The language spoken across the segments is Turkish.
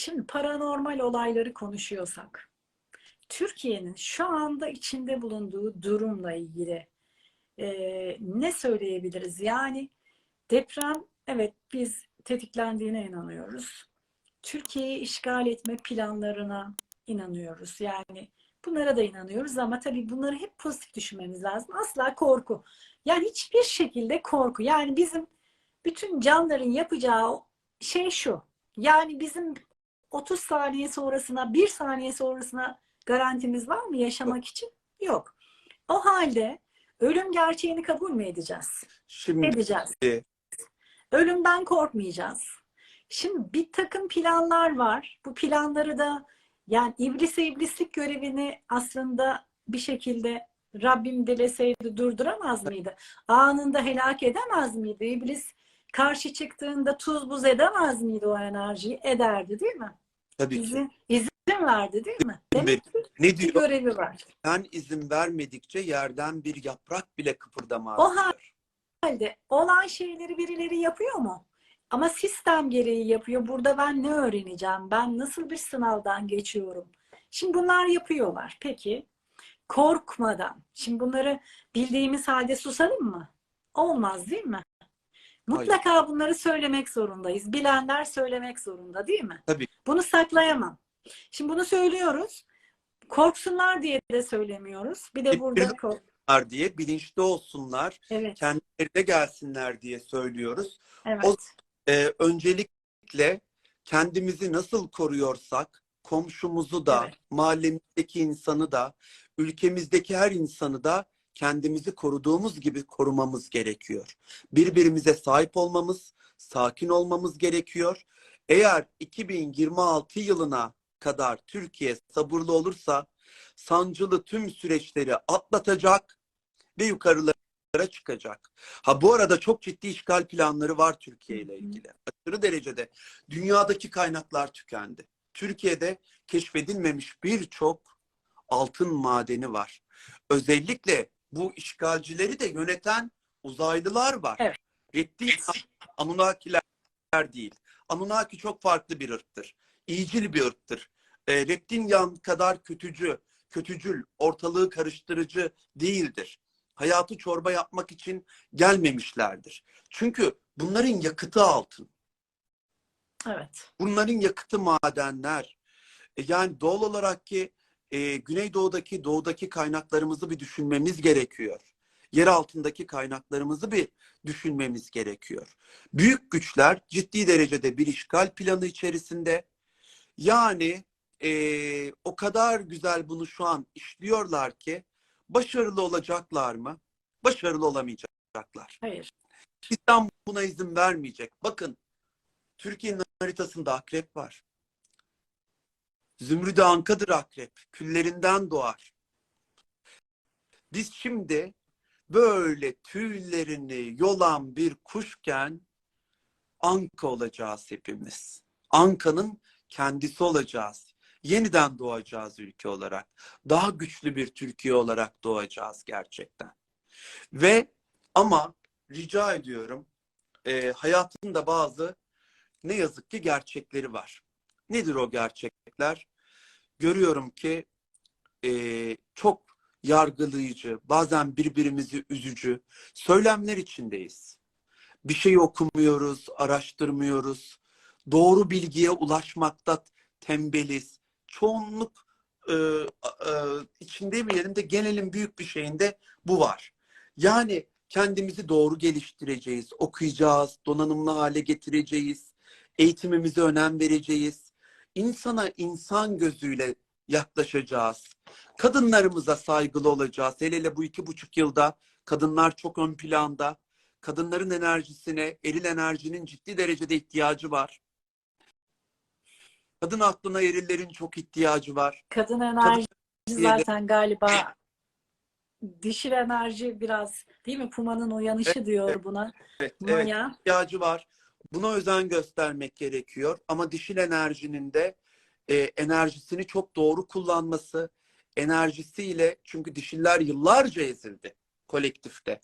Şimdi paranormal olayları konuşuyorsak, Türkiye'nin şu anda içinde bulunduğu durumla ilgili e, ne söyleyebiliriz? Yani deprem, evet biz tetiklendiğine inanıyoruz. Türkiye'yi işgal etme planlarına inanıyoruz. Yani bunlara da inanıyoruz ama tabii bunları hep pozitif düşünmemiz lazım. Asla korku. Yani hiçbir şekilde korku. Yani bizim bütün canların yapacağı şey şu. Yani bizim 30 saniye sonrasına, 1 saniye sonrasına garantimiz var mı yaşamak için? Yok. O halde ölüm gerçeğini kabul mü edeceğiz? Şimdi Edeceğiz. Ölümden korkmayacağız. Şimdi bir takım planlar var. Bu planları da yani iblise iblislik görevini aslında bir şekilde Rabbim dileseydi durduramaz mıydı? Anında helak edemez miydi? İblis karşı çıktığında tuz buz edemez miydi o enerjiyi? Ederdi değil mi? tabii ki. İzin, izin verdi değil mi? Demek ki Ne diyor? görevi var. Sen izin vermedikçe yerden bir yaprak bile kıpırdamaz. O halde olan şeyleri birileri yapıyor mu? Ama sistem gereği yapıyor. Burada ben ne öğreneceğim? Ben nasıl bir sınavdan geçiyorum? Şimdi bunlar yapıyorlar. Peki korkmadan. Şimdi bunları bildiğimiz halde susalım mı? Olmaz değil mi? Mutlaka bunları söylemek zorundayız. Bilenler söylemek zorunda değil mi? Tabii. Bunu saklayamam. Şimdi bunu söylüyoruz. Korksunlar diye de söylemiyoruz. Bir de burada kork. Diye bilinçli olsunlar, Evet. kendilerine gelsinler diye söylüyoruz. Evet. O- Ee, öncelikle kendimizi nasıl koruyorsak komşumuzu da, Evet. mahallemizdeki insanı da, ülkemizdeki her insanı da kendimizi koruduğumuz gibi korumamız gerekiyor. Birbirimize sahip olmamız, sakin olmamız gerekiyor. Eğer 2026 yılına kadar Türkiye sabırlı olursa sancılı tüm süreçleri atlatacak ve yukarılara çıkacak. Ha bu arada çok ciddi işgal planları var Türkiye ile ilgili. Aşırı derecede dünyadaki kaynaklar tükendi. Türkiye'de keşfedilmemiş birçok altın madeni var. Özellikle bu işgalcileri de yöneten uzaylılar var. Evet. Reptil Anunnakiler değil. Anunnaki çok farklı bir ırktır. İyicil bir ırktır. E, reptilyan kadar kötücü, kötücül, ortalığı karıştırıcı değildir. Hayatı çorba yapmak için gelmemişlerdir. Çünkü bunların yakıtı altın. Evet. Bunların yakıtı madenler. E, yani doğal olarak ki e, Güneydoğu'daki, doğudaki kaynaklarımızı bir düşünmemiz gerekiyor. Yer altındaki kaynaklarımızı bir düşünmemiz gerekiyor. Büyük güçler ciddi derecede bir işgal planı içerisinde. Yani e, o kadar güzel bunu şu an işliyorlar ki başarılı olacaklar mı? Başarılı olamayacaklar. Hayır. İslam buna izin vermeyecek. Bakın Türkiye'nin haritasında akrep var. Zümrüde ankadır akrep. Küllerinden doğar. Biz şimdi böyle tüylerini yolan bir kuşken anka olacağız hepimiz. Ankanın kendisi olacağız. Yeniden doğacağız ülke olarak. Daha güçlü bir Türkiye olarak doğacağız gerçekten. Ve ama rica ediyorum e, hayatın da bazı ne yazık ki gerçekleri var. Nedir o gerçekler? Görüyorum ki e, çok yargılayıcı, bazen birbirimizi üzücü söylemler içindeyiz. Bir şey okumuyoruz, araştırmıyoruz. Doğru bilgiye ulaşmakta tembeliz. Çoğunluk e, e, içinde demeyelim de genelin büyük bir şeyinde bu var. Yani kendimizi doğru geliştireceğiz, okuyacağız, donanımlı hale getireceğiz, eğitimimize önem vereceğiz. İnsana insan gözüyle yaklaşacağız. Kadınlarımıza saygılı olacağız. Hele hele bu iki buçuk yılda kadınlar çok ön planda. Kadınların enerjisine, eril enerjinin ciddi derecede ihtiyacı var. Kadın aklına erillerin çok ihtiyacı var. Kadın enerji Kadın- zaten galiba dişil enerji biraz değil mi? Puma'nın uyanışı diyor buna. Evet, evet. Maya. ihtiyacı var. Buna özen göstermek gerekiyor. Ama dişil enerjinin de e, enerjisini çok doğru kullanması, enerjisiyle çünkü dişiller yıllarca ezildi kolektifte.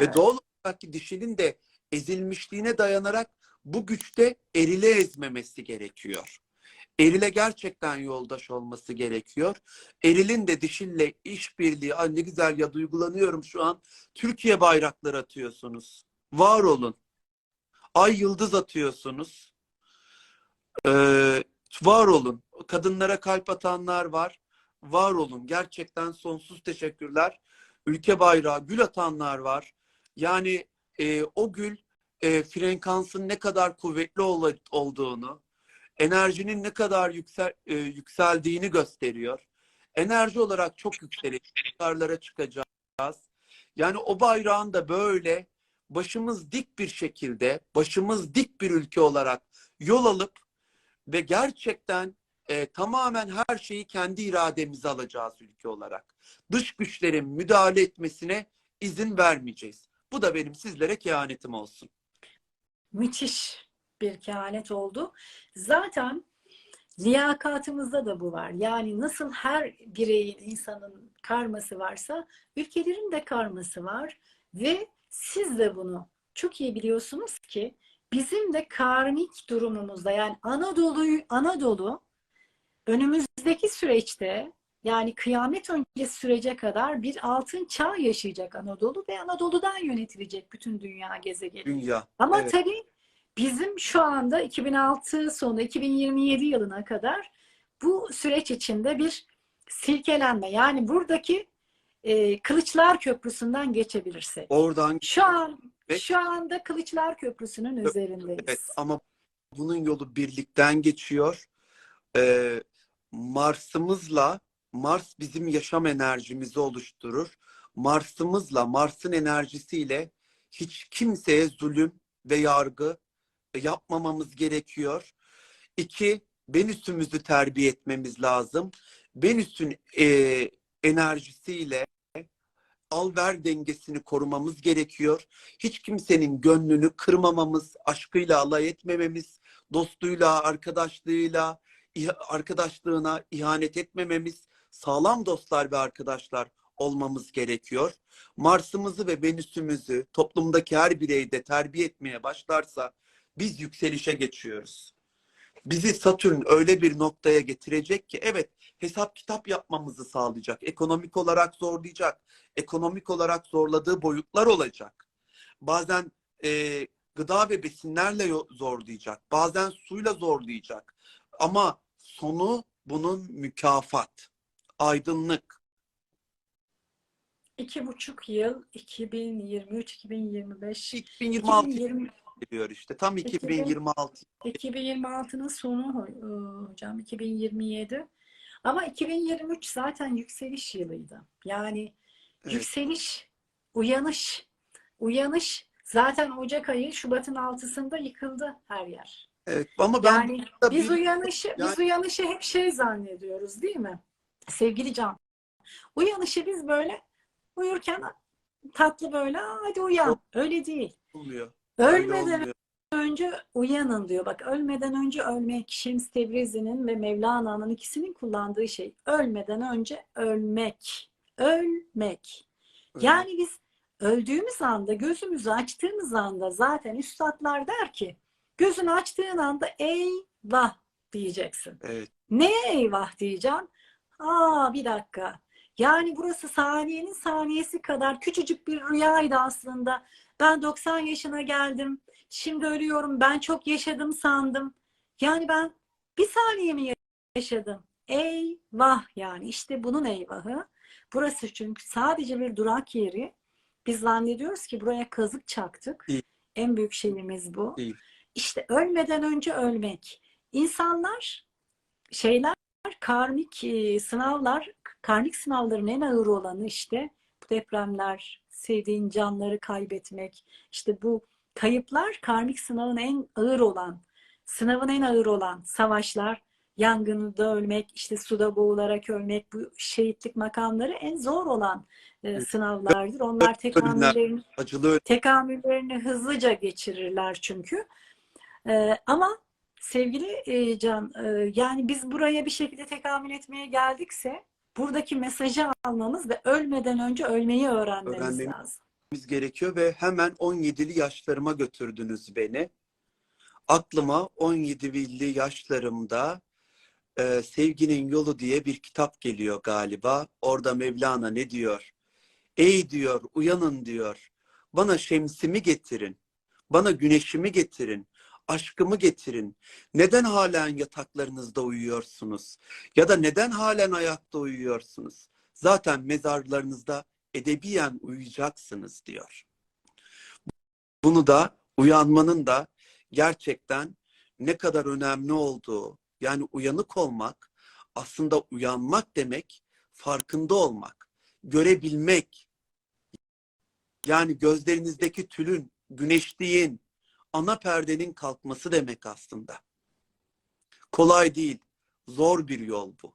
Ve Evet. doğal olarak ki dişilin de ezilmişliğine dayanarak bu güçte erile ezmemesi gerekiyor. Erile gerçekten yoldaş olması gerekiyor. Erilin de dişille işbirliği, ay ne güzel ya duygulanıyorum şu an. Türkiye bayrakları atıyorsunuz. Var olun. Ay yıldız atıyorsunuz. Ee, var olun. Kadınlara kalp atanlar var. Var olun. Gerçekten sonsuz teşekkürler. Ülke bayrağı, gül atanlar var. Yani e, o gül e, frekansın ne kadar kuvvetli ol- olduğunu, enerjinin ne kadar yüksel, e, yükseldiğini gösteriyor. Enerji olarak çok yükseliyor. Yukarılara çıkacağız. Yani o bayrağın da böyle başımız dik bir şekilde, başımız dik bir ülke olarak yol alıp ve gerçekten e, tamamen her şeyi kendi irademize alacağız ülke olarak. Dış güçlerin müdahale etmesine izin vermeyeceğiz. Bu da benim sizlere kehanetim olsun. Müthiş bir kehanet oldu. Zaten liyakatımızda da bu var. Yani nasıl her bireyin, insanın karması varsa ülkelerin de karması var ve siz de bunu çok iyi biliyorsunuz ki bizim de karmik durumumuzda yani Anadolu'yu Anadolu önümüzdeki süreçte yani kıyamet öncesi sürece kadar bir altın çağ yaşayacak Anadolu ve Anadolu'dan yönetilecek bütün dünya gezegeni. Dünya. Ama Evet. tabii bizim şu anda 2006 sonu 2027 yılına kadar bu süreç içinde bir silkelenme yani buradaki e, Kılıçlar Köprüsü'nden geçebilirsek. Oradan Şu an Evet. şu anda Kılıçlar Köprüsü'nün üzerindeyiz. Evet ama bunun yolu birlikten geçiyor. Ee, Mars'ımızla Mars bizim yaşam enerjimizi oluşturur. Mars'ımızla Mars'ın enerjisiyle hiç kimseye zulüm ve yargı yapmamamız gerekiyor. İki, Venüs'ümüzü terbiye etmemiz lazım. Venüs'ün e, enerjisiyle al-ver dengesini korumamız gerekiyor hiç kimsenin gönlünü kırmamamız, aşkıyla alay etmememiz, dostluğuyla, arkadaşlığıyla, arkadaşlığına ihanet etmememiz, sağlam dostlar ve arkadaşlar olmamız gerekiyor. Mars'ımızı ve Venüs'ümüzü toplumdaki her bireyde terbiye etmeye başlarsa biz yükselişe geçiyoruz. Bizi Satürn öyle bir noktaya getirecek ki evet hesap kitap yapmamızı sağlayacak. Ekonomik olarak zorlayacak. Ekonomik olarak zorladığı boyutlar olacak bazen e, gıda ve besinlerle zorlayacak, bazen suyla zorlayacak. Ama sonu bunun mükafat, aydınlık. İki buçuk yıl 2023-2025 2026 2020 geliyor işte. Tam 2026. 2026'nın sonu ho- hocam 2027 ama 2023 zaten yükseliş yılıydı. Yani Evet. yükseliş, uyanış, uyanış zaten Ocak ayı Şubat'ın altısında yıkıldı her yer. Evet ama ben Yani biz bir- uyanışı biz yani- uyanışı hep şey zannediyoruz değil mi? Sevgili Can. Uyanışı biz böyle uyurken tatlı böyle "Aa, hadi uyan. Öyle değil. olmuyor. Öyle Ölmeden olmuyor. Önce uyanın diyor. Bak ölmeden önce ölmek Şems Tebrizi'nin ve Mevlana'nın ikisinin kullandığı şey. Ölmeden önce ölmek. Ölmek. Yani biz öldüğümüz anda, gözümüzü açtığımız anda zaten üstadlar der ki gözünü açtığın anda eyvah diyeceksin. Evet. Neye eyvah diyeceğim? Aa bir dakika. Yani burası saniyenin saniyesi kadar küçücük bir rüyaydı aslında. Ben 90 yaşına geldim. Şimdi ölüyorum. Ben çok yaşadım sandım. Yani ben bir saniye mi yaşadım? Eyvah yani işte bunun eyvahı. Burası çünkü sadece bir durak yeri. Biz zannediyoruz ki buraya kazık çaktık. Değil. En büyük şeyimiz bu. Değil. İşte ölmeden önce ölmek. İnsanlar şeyler karmik e, sınavlar, karmik sınavların en ağır olanı işte bu depremler, sevdiğin canları kaybetmek, işte bu kayıplar karmik sınavın en ağır olan, sınavın en ağır olan savaşlar, yangında ölmek, işte suda boğularak ölmek, bu şehitlik makamları en zor olan e, sınavlardır. Onlar tekamüllerini tekamüllerini hızlıca geçirirler çünkü. Ee, ama sevgili Can, yani biz buraya bir şekilde tekamül etmeye geldikse buradaki mesajı almamız ve ölmeden önce ölmeyi öğrenmemiz Öğrenmemiz lazım. gerekiyor ve hemen 17'li yaşlarıma götürdünüz beni. Aklıma 17'li yaşlarımda e, Sevginin Yolu diye bir kitap geliyor galiba. Orada Mevlana ne diyor? Ey diyor, uyanın diyor. Bana şemsimi getirin. Bana güneşimi getirin. Aşkımı getirin. Neden halen yataklarınızda uyuyorsunuz? Ya da neden halen ayakta uyuyorsunuz? Zaten mezarlarınızda edebiyen uyuyacaksınız diyor. Bunu da uyanmanın da gerçekten ne kadar önemli olduğu, yani uyanık olmak aslında uyanmak demek farkında olmak, görebilmek. Yani gözlerinizdeki tülün, güneşliğin, ana perdenin kalkması demek aslında. Kolay değil, zor bir yol bu.